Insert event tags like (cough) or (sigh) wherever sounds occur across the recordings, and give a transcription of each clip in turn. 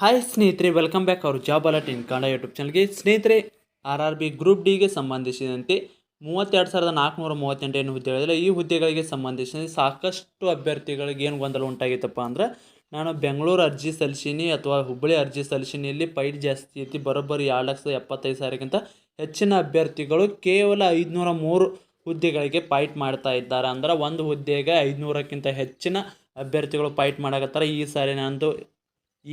Hi ಸ್ನೇಹಿತರೆ welcome back ಅವರು job alert in Kannada YouTube ಚಾನಲ್ಗೆ ಸ್ನೇಹಿತರೆ ಆರ್ ಆರ್ ಬಿ ಗ್ರೂಪ್ ಡಿಗೆ ಸಂಬಂಧಿಸಿದಂತೆ ಮೂವತ್ತೆರಡು ಸಾವಿರದ ನಾಲ್ಕುನೂರ ಮೂವತ್ತೆಂಟು ಏನು ಹೇಳಿದ್ರೆ ಈ ಹುದ್ದೆಗಳಿಗೆ ಸಂಬಂಧಿಸಿದಂತೆ ಸಾಕಷ್ಟು ಅಭ್ಯರ್ಥಿಗಳಿಗೆ ಏನು ಗೊಂದಲ ಉಂಟಾಗಿತ್ತಪ್ಪ ಅಂದ್ರೆ, ನಾನು ಬೆಂಗಳೂರು ಅರ್ಜಿ ಸಲ್ಲಿಸೀನಿ ಅಥವಾ ಹುಬ್ಬಳ್ಳಿ ಅರ್ಜಿ ಸಲ್ಲಿಸೀನಿ ಇಲ್ಲಿ ಪೈಟ್ ಜಾಸ್ತಿ ಐತಿ ಬರೋಬ್ಬರಿ ಎರಡು ಲಕ್ಷದ ಎಪ್ಪತ್ತೈದು ಸಾವಿರಕ್ಕಿಂತ ಹೆಚ್ಚಿನ ಅಭ್ಯರ್ಥಿಗಳು ಕೇವಲ ಐದುನೂರ ಮೂರು ಹುದ್ದೆಗಳಿಗೆ ಫೈಟ್ ಮಾಡ್ತಾ ಇದ್ದಾರೆ. ಅಂದ್ರೆ ಒಂದು ಹುದ್ದೆಗೆ ಐದುನೂರಕ್ಕಿಂತ ಹೆಚ್ಚಿನ ಅಭ್ಯರ್ಥಿಗಳು ಫೈಟ್ ಮಾಡಕತ್ತಾರೆ. ಈ ಸಾರಿ ನಂದು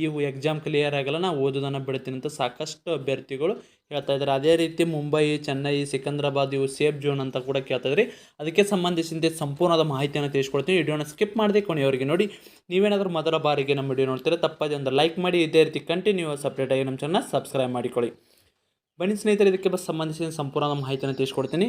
ಈ ಎಕ್ಸಾಮ್ ಕ್ಲಿಯರ್ ಆಗಲ್ಲ ನಾವು ಓದೋದನ್ನು ಬಿಡ್ತೀನಿ ಅಂತ ಸಾಕಷ್ಟು ಅಭ್ಯರ್ಥಿಗಳು ಹೇಳ್ತಾ ಇದ್ದಾರೆ. ಅದೇ ರೀತಿ ಮುಂಬೈ, ಚೆನ್ನೈ, ಸಿಕಂದ್ರಾಬಾದ್ ಇವು ಸೇಫ್ ಜೋನ್ ಅಂತ ಕೂಡ ಕೇಳ್ತಾಯಿದ್ರಿ ಅದಕ್ಕೆ ಸಂಬಂಧಿಸಿದಂತೆ ಸಂಪೂರ್ಣದ ಮಾಹಿತಿಯನ್ನು ತಿಳಿಸ್ಕೊಡ್ತೀನಿ. ವಿಡಿಯೋನ ಸ್ಕಿಪ್ ಮಾಡದೆ ಕೊನೆಯವರಿಗೆ ನೋಡಿ. ನೀವೇನಾದರೂ ಮೊದಲ ಬಾರಿಗೆ ನಮ್ಮ ವಿಡಿಯೋ ನೋಡ್ತೀರಾ, ತಪ್ಪದೆ ಒಂದು ಲೈಕ್ ಮಾಡಿ. ಇದೇ ರೀತಿ ಕಂಟಿನ್ಯೂಸ್ ಅಪ್ಡೇಟ್ ಆಗಿ ನಮ್ಮ ಚಾನಲ್ ಸಬ್ಸ್ಕ್ರೈಬ್ ಮಾಡಿಕೊಳ್ಳಿ. ಬನ್ನಿ ಸ್ನೇಹಿತರೆ, ಇದಕ್ಕೆ ಸಂಬಂಧಿಸಿದ ಸಂಪೂರ್ಣ ಮಾಹಿತಿಯನ್ನು ತಿಳಿಸ್ಕೊಡ್ತೀನಿ.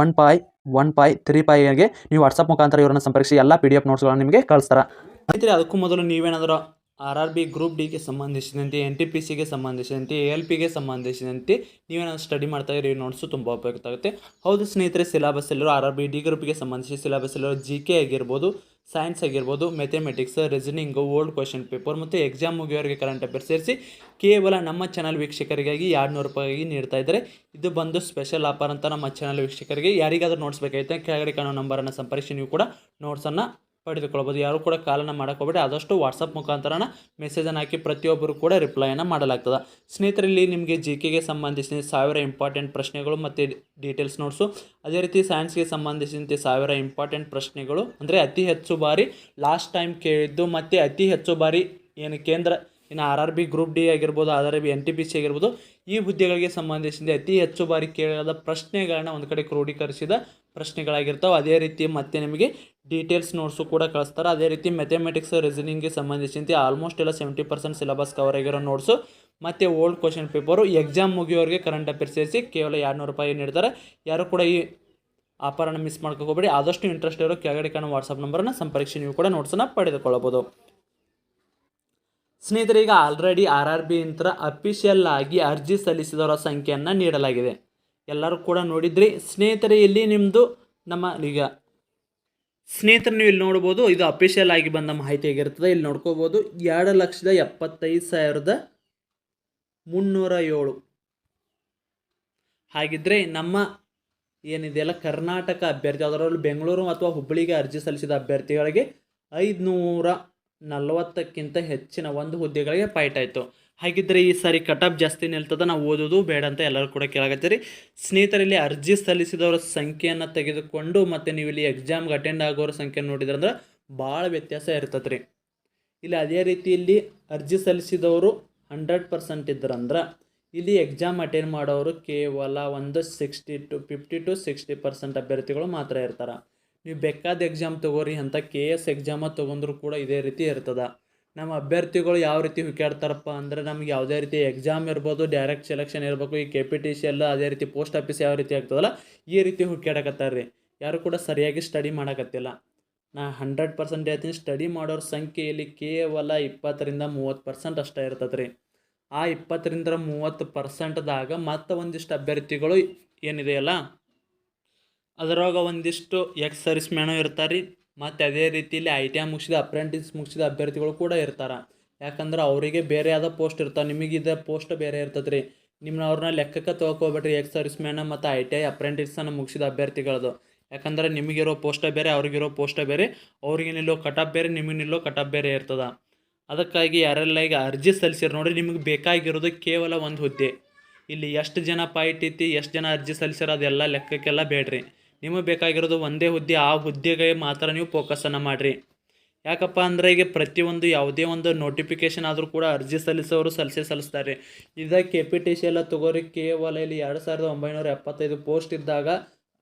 one five one five, three ಪಾಯ್ಗೆ ನೀವು ವಾಟ್ಸಪ್ ಮುಖಾಂತರ ಇವರನ್ನು ಸಂಪರ್ಕಿಸಿ, ಎಲ್ಲ ಪಿ ಡಿ ಎಫ್ ನೋಟ್ಸ್ಗಳನ್ನು ನಿಮಗೆ ಕಳಿಸ್ತಾರೆ. ಅದಕ್ಕೆ ಅದಕ್ಕೂ ಮೊದಲು ನೀವೇನಾದರೂ ಆರ್ ಆರ್ ಬಿ ಗ್ರೂಪ್ ಡಿಗೆ ಸಂಬಂಧಿಸಿದಂತೆ ಎನ್ ಟಿ ಪಿ ಸಿಗೆ ಸಂಬಂಧಿಸಿದಂತೆ ಎ ಎಲ್ ಪಿಗೆ ಸಂಬಂಧಿಸಿದಂತೆ ನೀವೇನಾದ್ರು ಸ್ಟಡಿ ಮಾಡ್ತಾ ಇರೋ ಈ ನೋಟ್ಸು ತುಂಬ ಉಪಯುಕ್ತ ಆಗುತ್ತೆ. ಹೌದು ಸ್ನೇಹಿತರೆ ಸಿಲೆಬಸ್ ಎಲ್ಲರೂ ಆರ್ ಆರ್ ಬಿ ಡಿ ಗ್ರೂಪ್ಗೆ ಸಂಬಂಧಿಸಿ ಸಿಲೆಬಸ್ ಎಲ್ಲರೂ ಜಿ ಕೆ ಆಗಿರ್ಬೋದು ಸೈನ್ಸ್ ಆಗಿರ್ಬೋದು mathematics reasoning old question paper ಮತ್ತು ಎಕ್ಸಾಮ್ ಮುಗಿಯೋರಿಗೆ ಕರೆಂಟ್ ಅಫೇರ್ ಸೇರಿಸಿ ಕೇವಲ ನಮ್ಮ ಚಾನಲ್ ವೀಕ್ಷಕರಿಗಾಗಿ ಎರಡು ನೂರು ರೂಪಾಯಿಗೆ ನೀಡ್ತಾ ಇದ್ದಾರೆ. ಇದು ಬಂದು ಸ್ಪೆಷಲ್ ಆಫರ್ ಅಂತ ನಮ್ಮ ಚಾನಲ್ ವೀಕ್ಷಕರಿಗೆ ಯಾರಿಗಾದರೂ ನೋಟ್ಸ್ ಬೇಕಾಗಿತ್ತು ಕೆಳಗಡೆ ಕಾಣೋ ನಂಬರನ್ನು ಸಂಪರ್ಕಿಸಿ, ನೀವು ಕೂಡ ನೋಟ್ಸನ್ನು ಪಡೆದುಕೊಳ್ಬೋದು ಯಾರು ಕೂಡ ಕಾಲನ್ನು ಹೋಗ್ಬೇಡಿ. ಆದಷ್ಟು ವಾಟ್ಸಪ್ ಮುಖಾಂತರನ ಮೆಸೇಜನ್ನು ಹಾಕಿ ಪ್ರತಿಯೊಬ್ಬರು ಕೂಡ ರಿಪ್ಲೈಯನ್ನು ಮಾಡಲಾಗ್ತದೆ. ಸ್ನೇಹಿತರಲ್ಲಿ ನಿಮಗೆ ಜಿ ಕೆಗೆ ಸಂಬಂಧಿಸಿದ ಸಾವಿರ ಇಂಪಾರ್ಟೆಂಟ್ ಪ್ರಶ್ನೆಗಳು ಮತ್ತು ಡೀಟೇಲ್ಸ್ ನೋಟ್ಸು ಅದೇ ರೀತಿ ಸೈನ್ಸ್ಗೆ ಸಂಬಂಧಿಸಿದಂತೆ ಸಾವಿರ ಇಂಪಾರ್ಟೆಂಟ್ ಪ್ರಶ್ನೆಗಳು. ಅಂದರೆ ಅತಿ ಹೆಚ್ಚು ಬಾರಿ ಲಾಸ್ಟ್ ಟೈಮ್ ಕೇಳಿದ್ದು ಮತ್ತು ಅತಿ ಹೆಚ್ಚು ಬಾರಿ ಏನು ಕೇಂದ್ರ, ಇನ್ನು R R B group D ಆಗಿರ್ಬೋದು R R B N T P C ಆಗಿರ್ಬೋದು ಈ ಹುದ್ದೆಗಳಿಗೆ ಸಂಬಂಧಿಸಿದ ಅತಿ ಹೆಚ್ಚು ಬಾರಿ ಕೇಳಲಾದ ಪ್ರಶ್ನೆಗಳನ್ನ ಒಂದು ಕಡೆ ಕ್ರೋಢೀಕರಿಸಿದ ಪ್ರಶ್ನೆಗಳಾಗಿರ್ತಾವೆ. ಅದೇ ರೀತಿ ಮತ್ತೆ ನಿಮಗೆ ಡೀಟೇಲ್ಸ್ ನೋಟ್ಸು ಕೂಡ ಕಳಿಸ್ತಾರೆ. ಅದೇ ರೀತಿ ಮೆಥಮೆಟಿಕ್ಸ್ ರೀಸನಿಂಗ್ಗೆ ಸಂಬಂಧಿಸಿದಂತೆ ಆಲ್ಮೋಸ್ಟ್ ಎಲ್ಲ ಸೆವೆಂಟಿ ಪರ್ಸೆಂಟ್ ಸಿಲೆಬಸ್ ಕವರ್ ಆಗಿರೋ ನೋಟ್ಸು ಮತ್ತು ಓಲ್ಡ್ ಕ್ವಶನ್ ಪೇಪರು ಎಕ್ಸಾಮ್ ಮುಗಿಯೋರಿಗೆ ಕರೆಂಟ್ ಅಫೇರ್ಸ್ ಸೇರಿಸಿ ಕೇವಲ ಎರಡುನೂರು ರೂಪಾಯಿ ನೀಡ್ತಾರೆ ಯಾರು ಕೂಡ ಈ ಆಫರನ್ನು ಮಿಸ್ ಮಾಡ್ಕೋಬೇಡಿ ಆದಷ್ಟು ಇಂಟ್ರೆಸ್ಟ್ ಇರೋ ಕೆಳಗಡೆ ಕಾಣೋ ವಾಟ್ಸಪ್ ನಂಬರನ್ನು ಸಂಪರ್ಕಿಸಿ, ನೀವು ಕೂಡ ನೋಟ್ಸನ್ನು ಪಡೆದುಕೊಳ್ಳಬಹುದು. ಸ್ನೇಹಿತರೆ ಈಗ ಆಲ್ರೆಡಿ ಆರ್ ಆರ್ ಬಿ ಅಂತ ಅಫಿಷಿಯಲ್ ಆಗಿ ಅರ್ಜಿ ಸಲ್ಲಿಸಿದವರ ಸಂಖ್ಯೆಯನ್ನು ನೀಡಲಾಗಿದೆ. ಎಲ್ಲರೂ ಕೂಡ ನೋಡಿದ್ರಿ. ಸ್ನೇಹಿತರೆ, ಇಲ್ಲಿ ನಿಮ್ಮದು ನಮ್ಮ ಈಗ ಸ್ನೇಹಿತರು, ನೀವು ಇಲ್ಲಿ ನೋಡ್ಬೋದು, ಇದು ಅಫಿಷಿಯಲ್ ಆಗಿ ಬಂದ ಮಾಹಿತಿ ಆಗಿರ್ತದೆ. ಇಲ್ಲಿ ನೋಡ್ಕೋಬೋದು, ಎರಡು ಲಕ್ಷದ ಎಪ್ಪತ್ತೈದು ಸಾವಿರದ ಮುನ್ನೂರ ಏಳು. ಹಾಗಿದ್ರೆ ನಮ್ಮ ಏನಿದೆಯಲ್ಲ, ಕರ್ನಾಟಕ ಅಭ್ಯರ್ಥಿ, ಅದರಲ್ಲೂ ಬೆಂಗಳೂರು ಅಥವಾ ಹುಬ್ಬಳ್ಳಿಗೆ ಅರ್ಜಿ ಸಲ್ಲಿಸಿದ ಅಭ್ಯರ್ಥಿಗಳಿಗೆ ಐದುನೂರ ನಲವತ್ತಕ್ಕಿಂತ ಹೆಚ್ಚಿನ ಒಂದು ಹುದ್ದೆಗಳಿಗೆ ಫೈಟ್ ಆಯಿತು ಹಾಗಿದ್ರೆ ಈ ಸಾರಿ ಕಟಪ್ ಜಾಸ್ತಿ ನಿಲ್ತದ, ನಾವು ಓದೋದು ಬೇಡ ಅಂತ ಎಲ್ಲರೂ ಕೂಡ ಕೇಳಾಕತ್ತೀರಿ. ಸ್ನೇಹಿತರಲ್ಲಿ ಅರ್ಜಿ ಸಲ್ಲಿಸಿದವರ ಸಂಖ್ಯೆಯನ್ನು ತೆಗೆದುಕೊಂಡು ಮತ್ತು ನೀವು ಇಲ್ಲಿ ಎಕ್ಸಾಮ್ಗೆ ಅಟೆಂಡ್ ಆಗೋರ ಸಂಖ್ಯೆ ನೋಡಿದ್ರೆ ಅಂದ್ರೆ ಭಾಳ ವ್ಯತ್ಯಾಸ ಇರ್ತದೆ ರೀ ಇಲ್ಲಿ ಅದೇ ರೀತಿ ಇಲ್ಲಿ ಅರ್ಜಿ ಸಲ್ಲಿಸಿದವರು ಹಂಡ್ರೆಡ್ ಪರ್ಸೆಂಟ್ ಇದ್ರಂದ್ರೆ ಇಲ್ಲಿ ಎಕ್ಸಾಮ್ ಅಟೆಂಡ್ ಮಾಡೋರು ಕೇವಲ ಒಂದು sixty to fifty to sixty percent ಅಭ್ಯರ್ಥಿಗಳು ಮಾತ್ರ ಇರ್ತಾರೆ. ನೀವು ಬೇಕಾದ ಎಕ್ಸಾಮ್ ತೊಗೋರಿ ಅಂತ ಕೆ ಎಸ್ ಎಕ್ಸಾಮ ತೊಗೊಂಡ್ರು ಕೂಡ ಇದೇ ರೀತಿ ಇರ್ತದೆ. ನಮ್ಮ ಅಭ್ಯರ್ಥಿಗಳು ಯಾವ ರೀತಿ ಹುಕ್ಯಾಡ್ತಾರಪ್ಪ ಅಂದರೆ ನಮ್ಗೆ ಯಾವುದೇ ರೀತಿ ಎಕ್ಸಾಮ್ ಇರ್ಬೋದು ಡೈರೆಕ್ಟ್ ಸೆಲೆಕ್ಷನ್ ಇರಬೇಕು, ಈ ಕೆ ಪಿ ಟಿ ಸಿ ಎಲ್ಲ ಅದೇ ರೀತಿ ಪೋಸ್ಟ್ ಆಫೀಸ್ ಯಾವ ರೀತಿ ಆಗ್ತದಲ್ಲ, ಈ ರೀತಿ ಹುಕ್ಯಾಡಕತ್ತಾರ್ರಿ. ರೀ ಯಾರು ಕೂಡ ಸರಿಯಾಗಿ ಸ್ಟಡಿ ಮಾಡಕತ್ತಿಲ್ಲ. ನಾ ಹಂಡ್ರೆಡ್ ಪರ್ಸೆಂಟ್ ಹೇಳ್ತೀನಿ ಸ್ಟಡಿ ಮಾಡೋರ ಸಂಖ್ಯೆಯಲ್ಲಿ ಕೇವಲ ಇಪ್ಪತ್ತರಿಂದ ಮೂವತ್ತು ಪರ್ಸೆಂಟ್ ಅಷ್ಟೇ ಇರ್ತದೆ ರೀ ಆ ಇಪ್ಪತ್ತರಿಂದ ಮೂವತ್ತು ಪರ್ಸೆಂಟ್ದಾಗ ಮತ್ತೆ ಒಂದಿಷ್ಟು ಅಭ್ಯರ್ಥಿಗಳು ಏನಿದೆಯಲ್ಲ ಅದರೊಳಗ ಒಂದಿಷ್ಟು ಎಕ್ಸ್ ಸರ್ವಿಸ್ ಮ್ಯಾನು ಇರ್ತಾರೆ ರೀ ಮತ್ತು ಅದೇ ರೀತಿಯಲ್ಲಿ ಐ ಟಿ ಐ ಮುಗಿಸಿದ ಅಪ್ರೆಂಟಿಸ್ ಮುಗಿಸಿದ ಅಭ್ಯರ್ಥಿಗಳು ಕೂಡ ಇರ್ತಾರೆ. ಯಾಕಂದ್ರೆ ಅವರಿಗೆ ಬೇರೆ ಆದ ಪೋಸ್ಟ್ ಇರ್ತಾವೆ ನಿಮಗಿದ ಪೋಸ್ಟ್ ಬೇರೆ ಇರ್ತದೆ ರೀ ನಿಮ್ಮನ್ನ ಅವ್ರನ್ನ ಲೆಕ್ಕಕ್ಕೆ ತೊಗೊಬೇಡ್ರಿ ಎಕ್ಸ್ ಸರ್ವಿಸ್ ಮ್ಯಾನ ಮತ್ತು ಐ ಟಿ ಐ ಅಪ್ರೆಂಟಿಸನ್ನು ಮುಗಿಸಿದ ಅಭ್ಯರ್ಥಿಗಳದು. ಯಾಕಂದ್ರೆ ನಿಮಗಿರೋ ಪೋಸ್ಟ ಬೇರೆ, ಅವ್ರಿಗಿರೋ ಪೋಸ್ಟ ಬೇರೆ, ಅವ್ರಿಗೆ ನಿಲ್ಲೋ ಕಟಪ್ ಬೇರೆ, ನಿಮಗೆ ನಿಲ್ಲೋ ಕಟಪ್ ಬೇರೆ ಇರ್ತದೆ. ಅದಕ್ಕಾಗಿ ಯಾರೆಲ್ಲ ಈಗ ಅರ್ಜಿ ಸಲ್ಲಿಸಿರು ನೋಡಿ ನಿಮಗೆ ಬೇಕಾಗಿರೋದು ಕೇವಲ ಒಂದು ಹುದ್ದೆ. ಇಲ್ಲಿ ಎಷ್ಟು ಜನ ಪಾಯಿಟ್ ಐತಿ, ಎಷ್ಟು ಜನ ಅರ್ಜಿ ಸಲ್ಲಿಸಿರೋ ಅದೆಲ್ಲ ಲೆಕ್ಕಕ್ಕೆಲ್ಲ ಬೇಡ್ರಿ. ನಿಮಗೆ ಬೇಕಾಗಿರೋದು ಒಂದೇ ಹುದ್ದೆ, ಆ ಹುದ್ದೆಗೆ ಮಾತ್ರ ನೀವು ಫೋಕಸನ್ನು ಮಾಡಿರಿ. ಯಾಕಪ್ಪ ಅಂದರೆ ಈಗ ಪ್ರತಿಯೊಂದು ಯಾವುದೇ ಒಂದು ನೋಟಿಫಿಕೇಷನ್ ಆದರೂ ಕೂಡ ಅರ್ಜಿ ಸಲ್ಲಿಸೋರು ಸಲ್ಲಿಸಿ ಸಲ್ಲಿಸ್ತಾರೆ. ಇದ ಕೆ ಪಿ ಟಿ ಸಿ ಎಲ್ಲ ತಗೋರಿ, ಕೇವಲ ಇಲ್ಲಿ ಎರಡು ಸಾವಿರದ ಒಂಬೈನೂರ ಎಪ್ಪತ್ತೈದು ಪೋಸ್ಟ್ ಇದ್ದಾಗ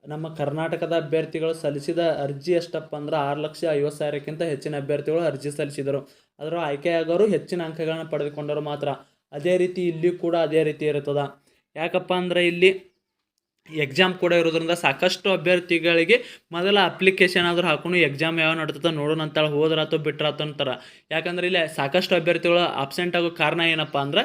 ನಮ್ಮ ಕರ್ನಾಟಕದ ಅಭ್ಯರ್ಥಿಗಳು ಸಲ್ಲಿಸಿದ ಅರ್ಜಿ ಎಷ್ಟಪ್ಪ ಅಂದ್ರೆ ಆರು ಲಕ್ಷ ಐವತ್ತು ಸಾವಿರಕ್ಕಿಂತ ಹೆಚ್ಚಿನ ಅಭ್ಯರ್ಥಿಗಳು ಅರ್ಜಿ ಸಲ್ಲಿಸಿದರು. ಅದರ ಆಯ್ಕೆಯಾಗೋರು ಹೆಚ್ಚಿನ ಅಂಕಗಳನ್ನು ಪಡೆದುಕೊಂಡರು ಮಾತ್ರ. ಅದೇ ರೀತಿ ಇಲ್ಲಿ ಕೂಡ ಅದೇ ರೀತಿ ಇರುತ್ತದೆ. ಯಾಕಪ್ಪ ಅಂದರೆ ಇಲ್ಲಿ ಎಕ್ಸಾಮ್ ಕೂಡ ಇರೋದ್ರಿಂದ ಸಾಕಷ್ಟು ಅಭ್ಯರ್ಥಿಗಳಿಗೆ ಮೊದಲ ಅಪ್ಲಿಕೇಶನ್ ಆದರೂ ಹಾಕೊಂಡು ಎಕ್ಸಾಮ್ ಯಾವ ನಡ್ತದೆ ನೋಡೋಣ ಅಂತೇಳಿ ಹೋದ್ರಾತು ಬಿಟ್ರಾತು ಅಂತಾರೆ. ಯಾಕಂದ್ರೆ ಇಲ್ಲಿ ಸಾಕಷ್ಟು ಅಭ್ಯರ್ಥಿಗಳು ಅಬ್ಸೆಂಟ್ ಆಗೋ ಕಾರಣ ಏನಪ್ಪ ಅಂದ್ರೆ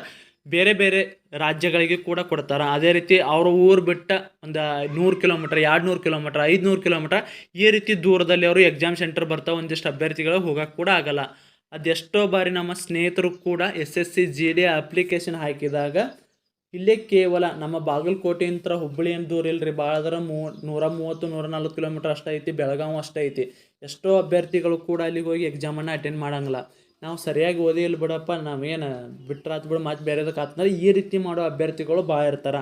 ಬೇರೆ ಬೇರೆ ರಾಜ್ಯಗಳಿಗೆ ಕೂಡ ಕೊಡ್ತಾರೆ. ಅದೇ ರೀತಿ ಅವ್ರ ಊರು ಬಿಟ್ಟ ಒಂದು ನೂರು ಕಿಲೋಮೀಟ್ರ್ ಎರಡು ನೂರು ಕಿಲೋಮೀಟ್ರ್ ಐದುನೂರು ಕಿಲೋಮೀಟ್ರ್ ಈ ರೀತಿ ದೂರದಲ್ಲಿ ಅವರು ಎಕ್ಸಾಮ್ ಸೆಂಟರ್ ಬರ್ತಾವೆ ಒಂದಿಷ್ಟು ಅಭ್ಯರ್ಥಿಗಳು ಹೋಗೋಕೆ ಕೂಡ ಆಗಲ್ಲ. ಅದೆಷ್ಟೋ ಬಾರಿ ನಮ್ಮ ಸ್ನೇಹಿತರು ಕೂಡ S S C G D application ಹಾಕಿದಾಗ ಇಲ್ಲೇ ಕೇವಲ ನಮ್ಮ ಬಾಗಲಕೋಟೆಯಿಂದ ಹುಬ್ಬಳ್ಳಿ ಏನು ದೂರ ಇಲ್ಲರಿ ಭಾಳ ಅದರ ಮೂ, ನೂರ ಮೂವತ್ತು, ನೂರ ನಲ್ವತ್ತು ಕಿಲೋಮೀಟ್ರ್ ಅಷ್ಟೇ ಐತಿ, ಬೆಳಗಾವಿ ಅಷ್ಟೇ ಐತಿ. ಎಷ್ಟೋ ಅಭ್ಯರ್ಥಿಗಳು ಕೂಡ ಅಲ್ಲಿಗೆ ಹೋಗಿ ಎಕ್ಸಾಮನ್ನು ಅಟೆಂಡ್ ಮಾಡಂಗಿಲ್ಲ. ನಾವು ಸರಿಯಾಗಿ ಓದಿ ಇಲ್ಲ ಬಿಡಪ್ಪ, ನಾವೇನು ಬಿಟ್ರಾತ್ ಬಿಡು, ಮತ್ತೆ ಬೇರೆದಕ್ಕೆ ಆತಂದ್ರೆ ಈ ರೀತಿ ಮಾಡೋ ಅಭ್ಯರ್ಥಿಗಳು ಭಾಳ ಇರ್ತಾರೆ.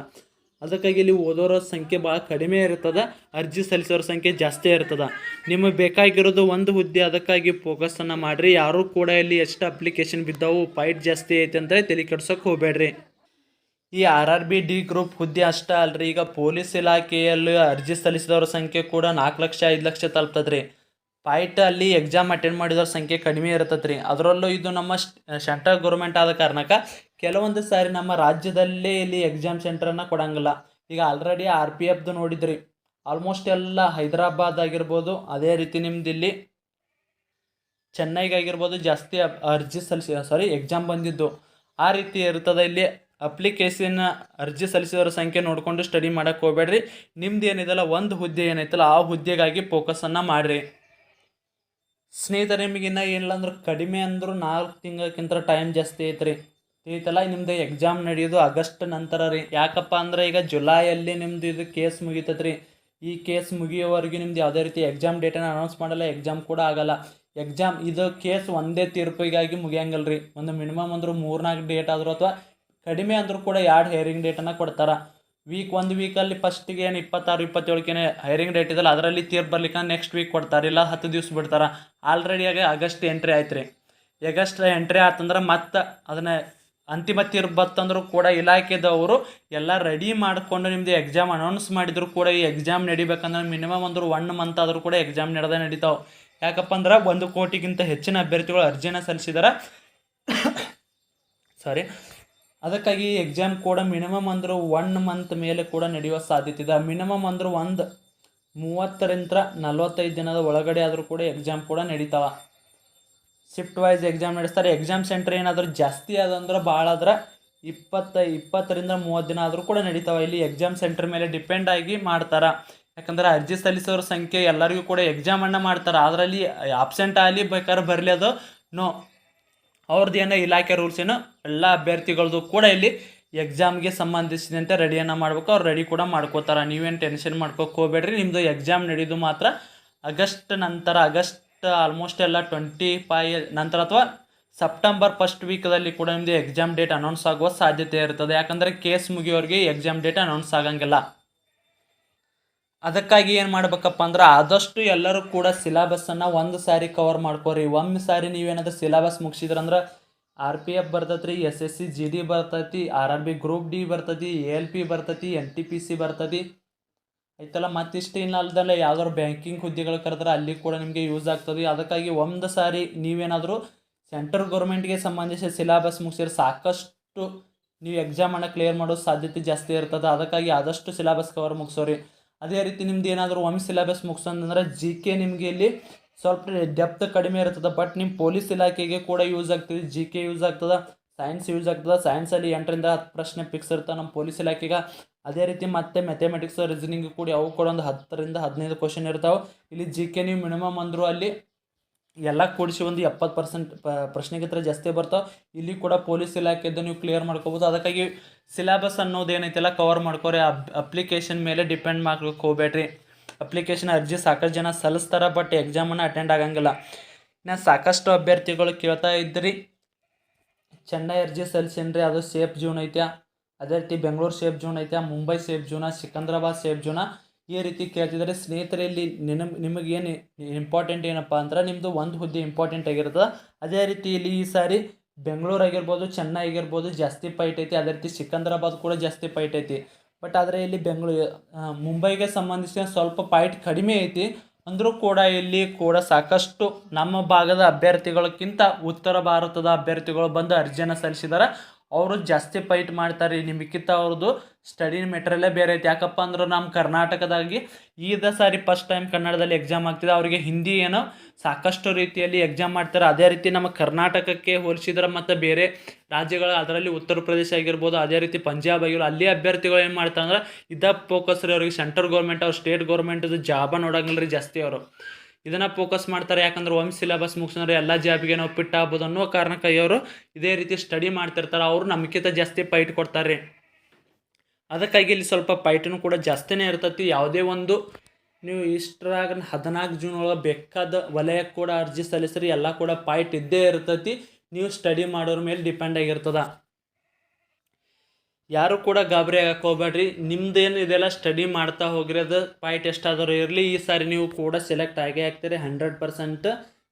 ಅದಕ್ಕಾಗಿ ಇಲ್ಲಿ ಓದೋರ ಸಂಖ್ಯೆ ಭಾಳ ಕಡಿಮೆ ಇರ್ತದೆ, ಅರ್ಜಿ ಸಲ್ಲಿಸೋರ ಸಂಖ್ಯೆ ಜಾಸ್ತಿ ಇರ್ತದೆ. ನಿಮಗೆ ಬೇಕಾಗಿರೋದು ಒಂದು ಹುದ್ದೆ, ಅದಕ್ಕಾಗಿ ಫೋಕಸನ್ನು ಮಾಡಿರಿ. ಯಾರೂ ಕೂಡ ಇಲ್ಲಿ ಎಷ್ಟು ಅಪ್ಲಿಕೇಶನ್ ಬಿದ್ದಾವು ಫೈಟ್ ಜಾಸ್ತಿ ಐತೆ ಅಂದರೆ ತಲೆ ಕೆಡ್ಸೋಕೆ ಹೋಗಬೇಡ್ರಿ. ಈ R R B D group ಹುದ್ದೆ ಅಷ್ಟೇ ಅಲ್ರಿ. ಈಗ ಪೊಲೀಸ್ ಇಲಾಖೆಯಲ್ಲಿ ಅರ್ಜಿ ಸಲ್ಲಿಸಿದವ್ರ ಸಂಖ್ಯೆ ಕೂಡ ನಾಲ್ಕು ಲಕ್ಷ, ಐದು ಲಕ್ಷ ತಲುಪ್ತದೆ ರೀ ಫೈಟ್ ಅಲ್ಲಿ ಎಕ್ಸಾಮ್ ಅಟೆಂಡ್ ಮಾಡಿದವ್ರ ಸಂಖ್ಯೆ ಕಡಿಮೆ ಇರ್ತದೆ ಅದರಲ್ಲೂ ಇದು ನಮ್ಮ ಸೆಂಟ್ರಲ್ ಗೌರ್ಮೆಂಟ್ ಆದ ಕಾರಣಕ್ಕೆ ಕೆಲವೊಂದು ಸಾರಿ ನಮ್ಮ ರಾಜ್ಯದಲ್ಲೇ ಇಲ್ಲಿ ಎಕ್ಸಾಮ್ ಸೆಂಟ್ರನ್ನು ಕೊಡಂಗಿಲ್ಲ. ಈಗ ಆಲ್ರೆಡಿ ಆರ್ ಪಿ ಎಫ್ದು ನೋಡಿದ್ರಿ. ಆಲ್ಮೋಸ್ಟ್ ಎಲ್ಲ ಹೈದರಾಬಾದ್ ಆಗಿರ್ಬೋದು, ಅದೇ ರೀತಿ ನಿಮ್ದು ಇಲ್ಲಿ ಚೆನ್ನೈಗಾಗಿರ್ಬೋದು ಜಾಸ್ತಿ ಅರ್ಜಿ ಸಲ್ಲಿಸಿ ಸಾರಿ ಎಕ್ಸಾಮ್ ಬಂದಿದ್ದು. ಆ ರೀತಿ ಇರ್ತದೆ ಇಲ್ಲಿ. ಅಪ್ಲಿಕೇಶನ್ ಅರ್ಜಿ ಸಲ್ಲಿಸಿದವರ ಸಂಖ್ಯೆ ನೋಡಿಕೊಂಡು ಸ್ಟಡಿ ಮಾಡೋಕ್ಕೆ ಹೋಗ್ಬೇಡ್ರಿ. ನಿಮ್ದು ಏನಿದೆಲ್ಲ, ಒಂದು ಹುದ್ದೆ ಏನೈತಲ್ಲ, ಆ ಹುದ್ದೆಗಾಗಿ ಫೋಕಸನ್ನು ಮಾಡಿರಿ. ಸ್ನೇಹಿತರೆ, ನಿಮಗೆ ಇನ್ನೂ ಏನಿಲ್ಲ ಅಂದ್ರೆ ಕಡಿಮೆ ಅಂದರೂ ನಾಲ್ಕು ತಿಂಗಳಕ್ಕಿಂತ ಟೈಮ್ ಜಾಸ್ತಿ ಐತ್ರಿ. ಐತಲ್ಲ ನಿಮ್ದು ಎಕ್ಸಾಮ್ ನಡೆಯೋದು ಆಗಸ್ಟ್ ನಂತರ ರೀ. ಯಾಕಪ್ಪ ಅಂದ್ರೆ ಈಗ ಜುಲೈಯಲ್ಲಿ ನಿಮ್ಮದು ಇದು ಕೇಸ್ ಮುಗೀತದೆ ರೀ ಈ ಕೇಸ್ ಮುಗಿಯೋವರೆಗೆ ನಿಮ್ದು ಯಾವುದೇ ರೀತಿ ಎಕ್ಸಾಮ್ ಡೇಟನ್ನು ಅನೌನ್ಸ್ ಮಾಡಲ್ಲ ಎಕ್ಸಾಮ್ ಕೂಡ ಆಗಲ್ಲ. ಎಕ್ಸಾಮ್ ಇದು ಕೇಸ್ ಒಂದೇ ತೀರ್ಪಿಗಾಗಿ ಮುಗಿಯಂಗಲ್ಲ ರೀ ಒಂದು ಮಿನಿಮಮ್ ಅಂದರೂ ಮೂರ್ನಾಲ್ಕು ಡೇಟ್ ಆದರೂ ಅಥವಾ ಕಡಿಮೆ ಅಂದರೂ ಕೂಡ ಎರಡು ಹೇರಿಂಗ್ ಡೇಟನ್ನು ಕೊಡ್ತಾರೆ. ವೀಕ್ ಒಂದು ವೀಕಲ್ಲಿ ಫಸ್ಟಿಗೆ ಏನು ಇಪ್ಪತ್ತಾರು ಇಪ್ಪತ್ತೇಳಕ್ಕೇನೆ ಹೈರಿಂಗ್ ಡೇಟ್ ಇದಲ್ಲ ಅದರಲ್ಲಿ ತೀರ್ಪು ಬರ್ಲಿಕ್ಕೆ ನೆಕ್ಸ್ಟ್ ವೀಕ್ ಕೊಡ್ತಾರೆ, ಇಲ್ಲ ಹತ್ತು ದಿವ್ಸ ಬಿಡ್ತಾರೆ. ಆಲ್ರೆಡಿ ಆಗ ಆಗಸ್ಟ್ ಎಂಟ್ರಿ ಆಯ್ತು ರೀ. ಆಗಸ್ಟ್ ಎಂಟ್ರಿ ಆತಂದ್ರೆ ಮತ್ತೆ ಅದನ್ನ ಅಂತಿಮ ತೀರ್ಪು ಬತ್ತಂದ್ರೂ ಕೂಡ ಇಲಾಖೆದವರು ಎಲ್ಲ ರೆಡಿ ಮಾಡಿಕೊಂಡು ನಿಮ್ಮದು ಎಕ್ಸಾಮ್ ಅನೌನ್ಸ್ ಮಾಡಿದ್ರು ಕೂಡ ಈ ಎಕ್ಸಾಮ್ ನಡಿಬೇಕಂದ್ರೆ ಮಿನಿಮಮ್ ಅಂದ್ರೆ ಒನ್ ಮಂತ್ ಆದರೂ ಕೂಡ ಎಕ್ಸಾಮ್ ನಡೆದ ನಡೀತಾವೆ. ಯಾಕಪ್ಪ ಅಂದ್ರೆ ಒಂದು ಕೋಟಿಗಿಂತ ಹೆಚ್ಚಿನ ಅಭ್ಯರ್ಥಿಗಳು ಅರ್ಜಿನ ಸಲ್ಲಿಸಿದಾರೆ. ಸಾರಿ (coughs) ಅದಕ್ಕಾಗಿ ಎಕ್ಸಾಮ್ ಕೂಡ ಮಿನಿಮಮ್ ಅಂದ್ರೆ ಒನ್ ಮಂತ್ ಮೇಲೆ ಕೂಡ ನಡೆಯುವ ಸಾಧ್ಯತೆ ಇದೆ. ಮಿನಿಮಮ್ ಅಂದ್ರೆ ಒಂದು ಮೂವತ್ತರಿಂದ ನಲವತ್ತೈದು ದಿನದ ಒಳಗಡೆ ಆದರೂ ಕೂಡ ಎಕ್ಸಾಮ್ ಕೂಡ ನಡೀತಾವ. ಶಿಫ್ಟ್ ವೈಸ್ ಎಕ್ಸಾಮ್ ನಡೆಸ್ತಾರೆ. ಎಕ್ಸಾಮ್ ಸೆಂಟರ್ ಏನಾದರೂ ಜಾಸ್ತಿ ಆದಂದ್ರೆ ಭಾಳ ಆದ್ರೆ ಇಪ್ಪತ್ತ, ಇಪ್ಪತ್ತರಿಂದ ಮೂವತ್ತು ದಿನ ಆದರೂ ಕೂಡ ನಡೀತಾವೆ. ಇಲ್ಲಿ ಎಕ್ಸಾಮ್ ಸೆಂಟರ್ ಮೇಲೆ ಡಿಪೆಂಡ್ ಆಗಿ ಮಾಡ್ತಾರೆ. ಯಾಕಂದ್ರೆ ಅರ್ಜಿ ಸಲ್ಲಿಸೋರ ಸಂಖ್ಯೆ ಎಲ್ಲರಿಗೂ ಕೂಡ ಎಕ್ಸಾಮನ್ನು ಮಾಡ್ತಾರೆ. ಅದರಲ್ಲಿ ಆಬ್ಸೆಂಟ್ ಆಗಲಿ ಬೇಕಾದ್ರೆ ಬರಲಿ ಅದು. ನೋ ಅವ್ರದ್ದು ಏನೋ ಇಲಾಖೆ ರೂಲ್ಸ್ ಏನು, ಎಲ್ಲ ಅಭ್ಯರ್ಥಿಗಳದ್ದು ಕೂಡ ಇಲ್ಲಿ ಎಕ್ಸಾಮ್ಗೆ ಸಂಬಂಧಿಸಿದಂತೆ ರೆಡಿಯನ್ನು ಮಾಡ್ಬೇಕು. ಅವ್ರು ರೆಡಿ ಕೂಡ ಮಾಡ್ಕೋತಾರೆ. ನೀವೇನು ಟೆನ್ಷನ್ ಮಾಡ್ಕೋಕೆ ಹೋಗ್ಬೇಡ್ರಿ. ನಿಮ್ಮದು ಎಕ್ಸಾಮ್ ನಡೆಯೋದು ಮಾತ್ರ ಆಗಸ್ಟ್ ನಂತರ, ಆಗಸ್ಟ್ ಆಲ್ಮೋಸ್ಟ್ ಎಲ್ಲ ಟ್ವೆಂಟಿ ಫೈ ನಂತರ ಅಥವಾ ಸೆಪ್ಟೆಂಬರ್ ಫಸ್ಟ್ ವೀಕಲ್ಲಿ ಕೂಡ ನಿಮ್ಮದು ಎಕ್ಸಾಮ್ ಡೇಟ್ ಅನೌನ್ಸ್ ಆಗುವ ಸಾಧ್ಯತೆ ಇರ್ತದೆ. ಯಾಕಂದರೆ ಕೇಸ್ ಮುಗಿಯೋರಿಗೆ ಎಕ್ಸಾಮ್ ಡೇಟ್ ಅನೌನ್ಸ್ ಆಗಂಗಿಲ್ಲ. ಅದಕ್ಕಾಗಿ ಏನು ಮಾಡ್ಬೇಕಪ್ಪ ಅಂದ್ರೆ ಆದಷ್ಟು ಎಲ್ಲರೂ ಕೂಡ ಸಿಲೆಬಸ್ಸನ್ನು ಒಂದು ಸಾರಿ ಕವರ್ ಮಾಡ್ಕೋರಿ. ಒಂದು ಸಾರಿ ನೀವೇನಾದ್ರೂ ಸಿಲೆಬಸ್ ಮುಗಿಸಿದ್ರಂದ್ರೆ ಆರ್ ಪಿ ಎಫ್ ಬರ್ತೈತಿ S S C G D ಬರ್ತೈತಿ R R B group D ಬರ್ತೈತಿ ಎ ಎಲ್ ಪಿ ಬರ್ತೈತಿ ಎನ್ ಟಿ ಪಿ ಸಿ ಬರ್ತೈತಿ. ಆಯ್ತಲ್ಲ, ಮತ್ತಿಷ್ಟು ಇನ್ನಲ್ದಲ್ಲ ಯಾವ್ದಾದ್ರು ಬ್ಯಾಂಕಿಂಗ್ ಹುದ್ದೆಗಳು ಕರೆದ್ರೆ ಅಲ್ಲಿ ಕೂಡ ನಿಮಗೆ ಯೂಸ್ ಆಗ್ತದೆ. ಅದಕ್ಕಾಗಿ ಒಂದು ಸಾರಿ ನೀವೇನಾದರೂ ಸೆಂಟ್ರಲ್ ಗೌರ್ಮೆಂಟ್ಗೆ ಸಂಬಂಧಿಸಿದ ಸಿಲಾಬಸ್ ಮುಗಿಸಿದ್ರೆ ಸಾಕಷ್ಟು ನೀವು ಎಕ್ಸಾಮನ್ನು ಕ್ಲಿಯರ್ ಮಾಡೋ ಸಾಧ್ಯತೆ ಜಾಸ್ತಿ ಇರ್ತದೆ. ಅದಕ್ಕಾಗಿ ಆದಷ್ಟು ಸಿಲಾಬಸ್ ಕವರ್ ಮುಗಿಸೋರಿ. ಅದೇ ರೀತಿ ನಿಮ್ದು ಏನಾದರೂ ಒಮ್ ಸಿಲೆಬಸ್ ಮುಗಿಸಂದ್ರೆ ಜಿ ಕೆ ನಿಮಗೆ ಇಲ್ಲಿ ಸ್ವಲ್ಪ ಡೆಪ್ತ್ ಕಡಿಮೆ ಇರ್ತದೆ ಬಟ್ ನಿಮ್ಮ ಪೊಲೀಸ್ ಇಲಾಖೆಗೆ ಕೂಡ ಯೂಸ್ ಆಗ್ತದೆ. ಜಿ ಕೆ ಯೂಸ್ ಆಗ್ತದೆ ಸೈನ್ಸ್ ಯೂಸ್ ಆಗ್ತದೆ. ಸೈನ್ಸಲ್ಲಿ ಎಂಟರಿಂದ ಹತ್ತು ಪ್ರಶ್ನೆ ಫಿಕ್ಸ್ ಇರ್ತವೆ ನಮ್ಮ ಪೊಲೀಸ್ ಇಲಾಖೆಗೆ. ಅದೇ ರೀತಿ ಮತ್ತೆ ಮ್ಯಾಥಮೆಟಿಕ್ಸ್ ರೀಸನಿಂಗ್ ಕೂಡ ಅವು ಕೂಡ ಒಂದು ಹತ್ತರಿಂದ ಹದಿನೈದು ಕ್ವಶನ್ ಇರ್ತಾವೆ. ಇಲ್ಲಿ ಜಿ ಕೆ ನೀವು ಮಿನಿಮಮ್ ಅಂದರೂ ಅಲ್ಲಿ ಎಲ್ಲ ಕೂಡಿಸಿ ಒಂದು ಎಪ್ಪತ್ತು ಪರ್ಸೆಂಟ್ ಪ್ರಶ್ನೆಗಿಂತ ಜಾಸ್ತಿ ಬರ್ತಾವೆ. ಇಲ್ಲಿ ಕೂಡ ಪೊಲೀಸ್ ಇಲಾಖೆದ್ದು ನೀವು ಕ್ಲಿಯರ್ ಮಾಡ್ಕೋಬೋದು. ಅದಕ್ಕಾಗಿ ಸಿಲೆಬಸ್ ಅನ್ನೋದು ಏನೈತೆಲ್ಲ ಕವರ್ ಮಾಡ್ಕೋರಿ. ಅಪ್ ಅಪ್ಲಿಕೇಶನ್ ಮೇಲೆ ಡಿಪೆಂಡ್ ಮಾಡ್ಲಿಕ್ಕೆ ಹೋಗ್ಬೇಡ್ರಿ. ಅಪ್ಲಿಕೇಶನ್ ಅರ್ಜಿ ಸಾಕಷ್ಟು ಜನ ಸಲ್ಲಿಸ್ತಾರೆ ಬಟ್ ಎಕ್ಸಾಮನ್ನು ಅಟೆಂಡ್ ಆಗಂಗಿಲ್ಲ. ನಾ ಸಾಕಷ್ಟು ಅಭ್ಯರ್ಥಿಗಳು ಕೇಳ್ತಾ ಇದ್ರಿ. ಚೆನ್ನೈ ಅರ್ಜಿ ಸಲ್ಲಿಸೇನ್ರಿ, ಅದು ಸೇಫ್ ಜೂನ್ ಐತೆ ಅದೇ ರೀತಿ ಬೆಂಗಳೂರು ಸೇಫ್ ಜೂನ್ ಐತೆ Mumbai safe June Secunderabad safe June ಈ ರೀತಿ ಕೇಳ್ತಿದ್ದಾರೆ, ಸ್ನೇಹಿತರೆ, ಇಲ್ಲಿ ನಿಮಗೆ ನಿಮಗೇನು ಇಂಪಾರ್ಟೆಂಟ್ ಏನಪ್ಪ ಅಂದ್ರೆ ನಿಮ್ಮದು ಒಂದು ಹುದ್ದೆ ಇಂಪಾರ್ಟೆಂಟ್ ಆಗಿರ್ತದೆ. ಅದೇ ರೀತಿ ಇಲ್ಲಿ ಈ ಸಾರಿ ಬೆಂಗಳೂರು ಆಗಿರ್ಬೋದು, ಚೆನ್ನೈ ಆಗಿರ್ಬೋದು, ಜಾಸ್ತಿ ಫೈಟ್ ಐತಿ. ಅದೇ ರೀತಿ ಸಿಕಂದ್ರಾಬಾದ್ ಕೂಡ ಜಾಸ್ತಿ ಫೈಟ್ ಐತಿ. ಬಟ್ ಆದರೆ ಇಲ್ಲಿ ಬೆಂಗಳೂರು ಮುಂಬೈಗೆ ಸಂಬಂಧಿಸಿದ ಸ್ವಲ್ಪ ಫೈಟ್ ಕಡಿಮೆ ಐತಿ. ಅಂದರೂ ಕೂಡ ಇಲ್ಲಿ ಕೂಡ ಸಾಕಷ್ಟು ನಮ್ಮ ಭಾಗದ ಅಭ್ಯರ್ಥಿಗಳಕ್ಕಿಂತ ಉತ್ತರ ಭಾರತದ ಅಭ್ಯರ್ಥಿಗಳು ಬಂದು ಅರ್ಜಿಯನ್ನು ಸಲ್ಲಿಸಿದ್ದಾರೆ ಅವರು ಜಾಸ್ತಿ ಫೈಟ್ ಮಾಡ್ತಾರೆ. ನಿಮಗಿಂತ ಅವ್ರದ್ದು ಸ್ಟಡಿ ಮೆಟೀರಿಯಲೇ ಬೇರೆ ಐತೆ. ಯಾಕಪ್ಪ ಅಂದ್ರೆ ನಮ್ಮ ಕರ್ನಾಟಕದಾಗಿ ಈದ ಸಾರಿ ಫಸ್ಟ್ ಟೈಮ್ ಕನ್ನಡದಲ್ಲಿ ಎಕ್ಸಾಮ್ ಆಗ್ತಿದೆ. ಅವರಿಗೆ ಹಿಂದಿ ಏನೋ ಸಾಕಷ್ಟು ರೀತಿಯಲ್ಲಿ ಎಕ್ಸಾಮ್ ಮಾಡ್ತಾರೆ. ಅದೇ ರೀತಿ ನಮ್ಮ ಕರ್ನಾಟಕಕ್ಕೆ ಹೋಲಿಸಿದ್ರೆ ಮತ್ತು ಬೇರೆ ರಾಜ್ಯಗಳು ಅದರಲ್ಲಿ ಉತ್ತರ ಪ್ರದೇಶ ಆಗಿರ್ಬೋದು, ಅದೇ ರೀತಿ ಪಂಜಾಬ್ ಆಗಿರ್ಬೋದು, ಅಲ್ಲಿ ಅಭ್ಯರ್ಥಿಗಳು ಏನು ಮಾಡ್ತಾರೆ ಅಂದ್ರೆ ಇದ ಫೋಕಸ್ ರೀ ಅವ್ರಿಗೆ. ಸೆಂಟ್ರಲ್ ಗೌರ್ಮೆಂಟ್ ಅವ್ರು ಸ್ಟೇಟ್ ಗೌರ್ಮೆಂಟದು ಜಾಬ ನೋಡಂಗಿಲ್ಲ ರೀ ಜಾಸ್ತಿ ಅವರು. ಇದನ್ನು ಫೋಕಸ್ ಮಾಡ್ತಾರೆ. ಯಾಕಂದ್ರೆ ಒಂದು ಸಿಲೆಬಸ್ ಮುಗಿಸಿದ್ರೆ ಎಲ್ಲ ಜಾಬಿಗೆ ನಾವು ಫಿಟ್ ಆಗ್ಬೋದು ಅನ್ನೋ ಕಾರಣಕ್ಕಾಗಿ ಅವರು ಇದೇ ರೀತಿ ಸ್ಟಡಿ ಮಾಡ್ತಿರ್ತಾರೆ. ಅವರು ನಮಗಿಂತ ಜಾಸ್ತಿ ಪೈಟ್ ಕೊಡ್ತಾರೆ ಅದಕ್ಕಾಗಿ ಇಲ್ಲಿ ಸ್ವಲ್ಪ ಪೈಟನು ಕೂಡ ಜಾಸ್ತಿನೇ ಇರ್ತೈತಿ. ಯಾವುದೇ ಒಂದು ನೀವು ಇಷ್ಟರಾಗ ಹದಿನಾಲ್ಕು ಜೂನ್ ಒಳಗೆ ಬೇಕಾದ ವಲಯಕ್ಕೆ ಕೂಡ ಅರ್ಜಿ ಸಲ್ಲಿಸ್ರಿ, ಎಲ್ಲ ಕೂಡ ಪಾಯಿಂಟ್ ಇದ್ದೇ ಇರ್ತೈತಿ. ನೀವು ಸ್ಟಡಿ ಮಾಡೋರ ಮೇಲೆ ಡಿಪೆಂಡ್ ಆಗಿರ್ತದ. ಯಾರು ಕೂಡ ಗಾಬರಿ ಆಗಕ್ಕೆ ಹೋಗ್ಬೇಡ್ರಿ. ನಿಮ್ದೇನು ಇದೆಲ್ಲ ಸ್ಟಡಿ ಮಾಡ್ತಾ ಹೋಗಿರೋದು ಪಾಯಿಂಟ್ ಎಷ್ಟಾದರೂ ಇರಲಿ, ಈ ಸಾರಿ ನೀವು ಕೂಡ ಸೆಲೆಕ್ಟ್ ಆಗೇ ಆಗ್ತೀರಿ. ಹಂಡ್ರೆಡ್ ಪರ್ಸೆಂಟ್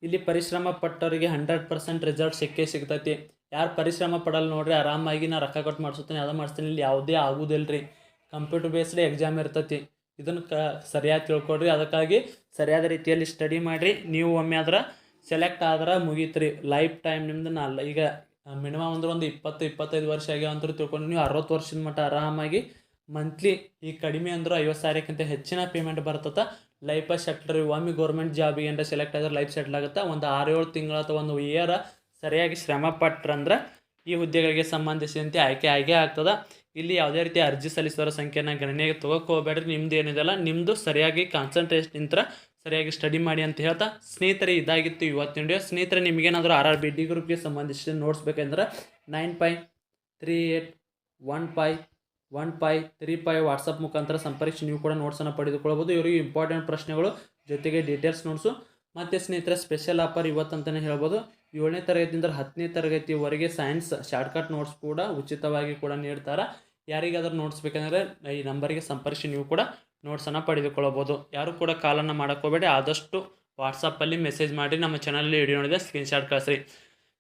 ಇಲ್ಲಿ ಪರಿಶ್ರಮ ಪಟ್ಟವರಿಗೆ ಹಂಡ್ರೆಡ್ ಪರ್ಸೆಂಟ್ ರಿಸಲ್ಟ್ ಸಿಕ್ಕೇ ಸಿಗ್ತೈತಿ. ಯಾರು ಪರಿಶ್ರಮ ಪಡಲ್ಲ ನೋಡ್ರಿ, ಆರಾಮಾಗಿ ನಾ ರೊಕ್ಕ ಕೊಟ್ಟು ಮಾಡಿಸ್ತೀನಿ ಅದು ಮಾಡಿಸ್ತೀನಿ, ಇಲ್ಲಿ ಯಾವುದೇ ಆಗೋದಿಲ್ಲ ರೀ ಕಂಪ್ಯೂಟರ್ ಬೇಸ್ಡ್ ಎಕ್ಸಾಮ್ ಇರ್ತೈತಿ. ಇದನ್ನು ಕ ಸರಿಯಾಗಿ ತಿಳ್ಕೊಡ್ರಿ. ಅದಕ್ಕಾಗಿ ಸರಿಯಾದ ರೀತಿಯಲ್ಲಿ ಸ್ಟಡಿ ಮಾಡಿರಿ. ನೀವು ಒಮ್ಮೆ ಆದ್ರೆ ಸೆಲೆಕ್ಟ್ ಆದ್ರೆ ಮುಗೀತ್ರಿ. ರೀ ಲೈಫ್ ಟೈಮ್ ನಿಮ್ದು ನಾ ಈಗ ಮಿನಿಮಮ್ ಅಂದ್ರೆ ಒಂದು ಇಪ್ಪತ್ತು, ಇಪ್ಪತ್ತೈದು ವರ್ಷ ಆಗ್ಯಾವ ಅಂತ ತಿಳ್ಕೊಂಡು ನೀವು ಅರವತ್ತು ವರ್ಷದ ಮಟ್ಟ ಆರಾಮಾಗಿ ಮಂತ್ಲಿ ಈಗ ಕಡಿಮೆ ಅಂದ್ರೆ ಐವತ್ತು ಸಾವಿರಕ್ಕಿಂತ ಹೆಚ್ಚಿನ ಪೇಮೆಂಟ್ ಬರ್ತದೆ. ಲೈಫ ಸೆಟ್ಲ್ ಒಮ್ಮೆ ಗೌರ್ಮೆಂಟ್ ಜಾಬಿಗೆ ಏನಾರ ಸೆಲೆಕ್ಟ್ ಆದ್ರೆ ಲೈಫ್ ಸೆಟ್ಲ್ ಆಗುತ್ತೆ? ಒಂದು ಆರು ಏಳು ತಿಂಗಳು ಅಥವಾ ಒಂದು ಇಯರ್ ಸರಿಯಾಗಿ ಶ್ರಮ ಪಟ್ರಂದ್ರೆ ಈ ಹುದ್ದೆಗಳಿಗೆ ಸಂಬಂಧಿಸಿದಂತೆ ಆಯ್ಕೆ ಆಗೇ ಆಗ್ತದೆ. ಇಲ್ಲಿ ಯಾವುದೇ ರೀತಿ ಅರ್ಜಿ ಸಲ್ಲಿಸೋರ ಸಂಖ್ಯೆನ ಗಣನೆಗೆ ತೊಗೋಕೆ ಹೋಗ್ಬೇಡ್ರಿ. ನಿಮ್ದು ಏನಿದೆಲ್ಲ ನಿಮ್ಮದು ಸರಿಯಾಗಿ ಕಾನ್ಸಂಟ್ರೇಷನ್ ನಿಂತರ ಸರಿಯಾಗಿ ಸ್ಟಡಿ ಮಾಡಿ ಅಂತ ಹೇಳ್ತಾ ಸ್ನೇಹಿತರೆ, ಇದಾಗಿತ್ತು ಇವತ್ತಿನ ವಿಡಿಯೋ ಸ್ನೇಹಿತರೆ, ನಿಮಗೇನಾದರೂ ಆರ್ ಆರ್ ಬಿ ಡಿ ಗ್ರೂಪ್ಗೆ ಸಂಬಂಧಿಸಿದ ನೋಟ್ಸ್ ಬೇಕಂದ್ರೆ nine five three eight one five one five three five WhatsApp ಮುಖಾಂತರ ಸಂಪರ್ಕಿಸಿ. ನೀವು ಕೂಡ ನೋಟ್ಸನ್ನು ಪಡೆದುಕೊಳ್ಬೋದು ಇವರಿಗೆ ಇಂಪಾರ್ಟೆಂಟ್ ಪ್ರಶ್ನೆಗಳು ಜೊತೆಗೆ ಡೀಟೇಲ್ಸ್ ನೋಟ್ಸು ಮತ್ತು ಸ್ನೇಹಿತರೆ ಸ್ಪೆಷಲ್ ಆಫರ್ ಇವತ್ತಂತಲೇ ಹೇಳ್ಬೋದು. ಏಳನೇ ತರಗತಿಯಿಂದ ಹತ್ತನೇ ತರಗತಿವರೆಗೆ ಸೈನ್ಸ್ ಶಾರ್ಟ್ಕಟ್ ನೋಟ್ಸ್ ಕೂಡ ಉಚಿತವಾಗಿ ಕೂಡ ನೀಡ್ತಾರೆ. ಯಾರಿಗಾದರೂ ನೋಟ್ಸ್ ಬೇಕಂದರೆ ಈ ನಂಬರಿಗೆ ಸಂಪರ್ಕಿಸಿ ನೀವು ಕೂಡ ನೋಟ್ಸನ್ನು ಪಡೆದುಕೊಳ್ಳಬಹುದು. ಯಾರು ಕೂಡ ಕಾಲನ್ನು ಮಾಡೋಕ್ಕೋಬೇಡಿ ಆದಷ್ಟು ವಾಟ್ಸಪ್ಪಲ್ಲಿ ಮೆಸೇಜ್ ಮಾಡಿ ನಮ್ಮ ಚಾನಲಲ್ಲಿ ವಿಡಿಯೋ ನೋಡಿದೆ ಸ್ಕ್ರೀನ್ಶಾಟ್ ಕಳಿಸ್ರಿ.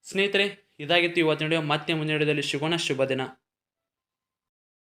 ಸ್ನೇಹಿತರೆ, ಇದಾಗಿತ್ತು ಇವತ್ತಿನ ವಿಡಿಯೋ ಮತ್ತೆ ಮುಂದಿನ ವಿಡಿಯೋದಲ್ಲಿ ಸಿಗೋಣ. ಶುಭ ದಿನ.